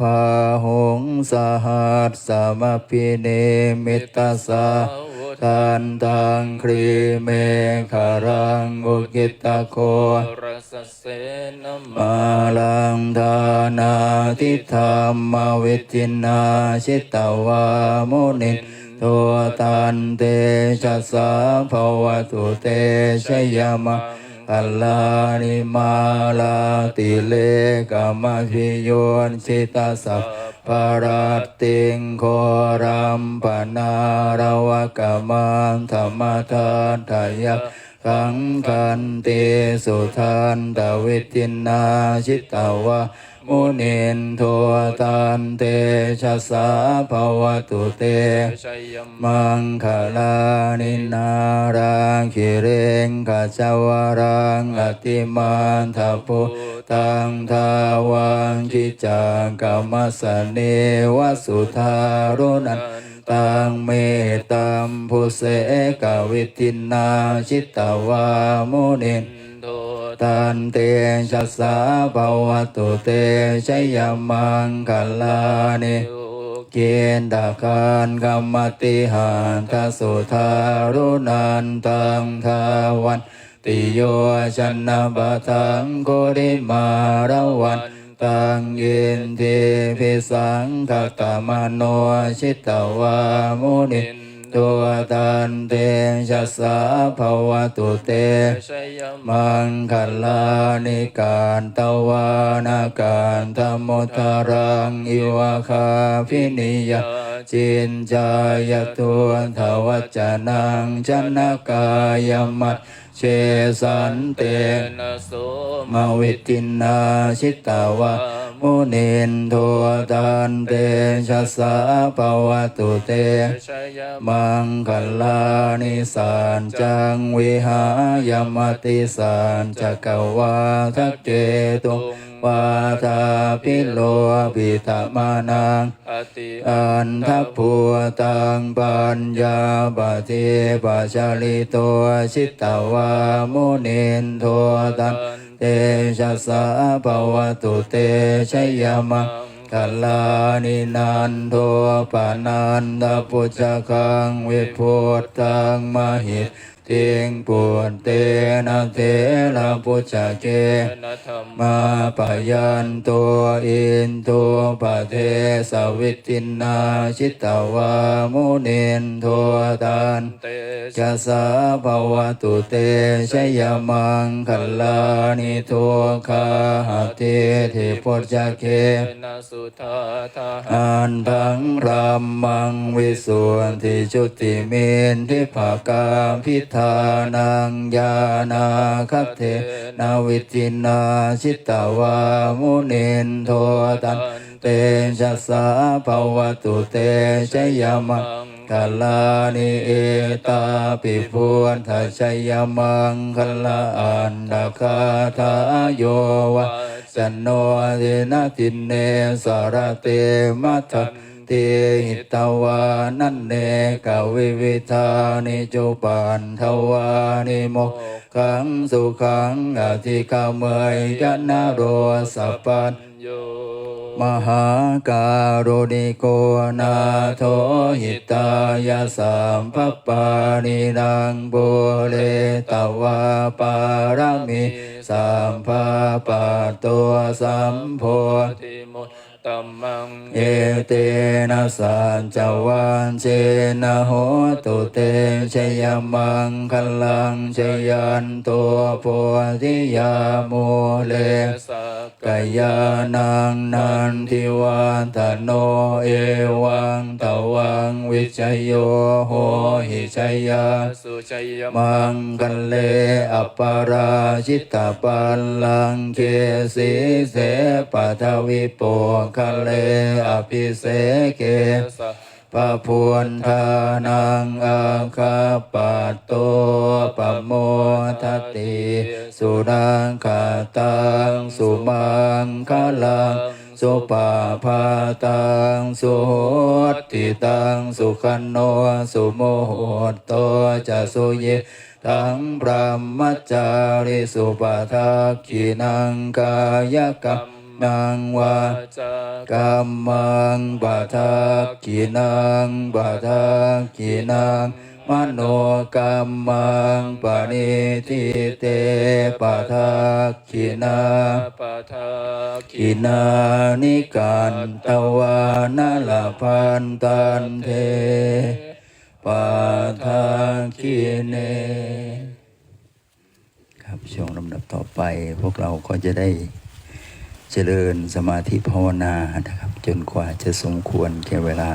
พาหงสหัสสมพิเนมิตตสาทันตังครีเมฆารังอุกิตตะโครสเสนมาลังทานาทิธรรมวิจินาชิตตวามุนินตัวตันเตชะสาภวตุเตชยมะ อัลลานิมาลาติเลกามพิโยนชิตาสัพปาราติงโครัมปนาราวกามันธรรมทานทายะ ขังคันเตสุทันตวิทินนาชิตตาวะมุนินโทตันเตชะสาภวตุเต มังคลานินารังคิเรงกัจจวรังอติมันทพุตังทาวังคิจังกรรมสเนวสุธารุนัน ตังเมตัมพุเสกวิตินนาชิตตวามุนินโทตันเตชะสาภวตุเตชยมังคลานิเกณฑ์ดาการกรรมติหานทสุธารุนันตังทาวันติโยชนะบะทังโกริมาราวัน ตังเยินเทพิสังคตมโนชิตวามุนิตัวตันเตชะสาภวตุเต มังคลานิการตวานาการธรรมุทารังอิวะคาพินิยาจินจายตุนทวัจจนังชนะกายมัตเชสันเตนะโสมวิตินนาชิตตาวะมุนินโทตันเตชะสาปวตุเตมมังคลานิสานจังวิหายมติสานจักวาทักเจตุง วาทาพิโลปิธมานังอติอันทพัวตังปัญญาปฏิปัจจาริโตชิตตวามุนินโทตันเตชะสาภวตุเตชยมังกัลานินันโทปานันตปุจจคังวิพุตังมหิต ติงปุตเตนะเทระปุจเกมาปยันตัวอินตัวปะเทสวิตินนาชิตตวามุนินโทตันจะสาภวตุเตชยมังคลานิโทคาหะเทธิปุจเกอันทังรัมมังวิสุนทธิจุติเมนทิภากามพิธานังญาณาคัตเทนาวิจินาชิตตวามุนินโทตันเตชะสาภวตุเตชยมังกลานิเอตาปิพุนทัชยมังคลาอันดาคาทายโยวะสันโนเทนะทินเนสารเตมัทธ ตหิตวานันเนกวิวิธานิจุปันทวานิโมกขังสุขังอธิกาเมยยนะโรสัพพันโยมหาการุณิโกนาโทหิตายาสัมภปปานินังบุเรตวาปารมิสัมภาปตัวสัมโพธิติมุต ตัมมัง เอเตนะสัจจวันเจนะโหตุเตชยมังคลังชยันตัวโพธิยาโมเลสกายานังนันทิวันตโนเอวังตวังวิจโยโหหิชยาสุชยมังกันเลอปาราชิตตปัลลังเคสีเสปทวิโปคะเลอภิเสเกปะพวนทานังอาคาปัตโตปะโมทติ สุรังคาตังสุมังคลังสุปาพาตังสุโหติตังสุขันโนสุโมโหตโตจะสุเยทังพระมัจจาริสุปทักขินังกายกรรม นังวาจากกัมมังบาทักขีนังบาทักขีนังมโนกัมมังปณิทิเตปาทักขีนังปะทากินานิกันตวานาลพันตันเทปาทาคิเน ครับช่วงลำดับต่อไปพวกเราก็จะได้ เจริญสมาธิภาวนานะครับ จนกว่าจะสมควรแก่เวลา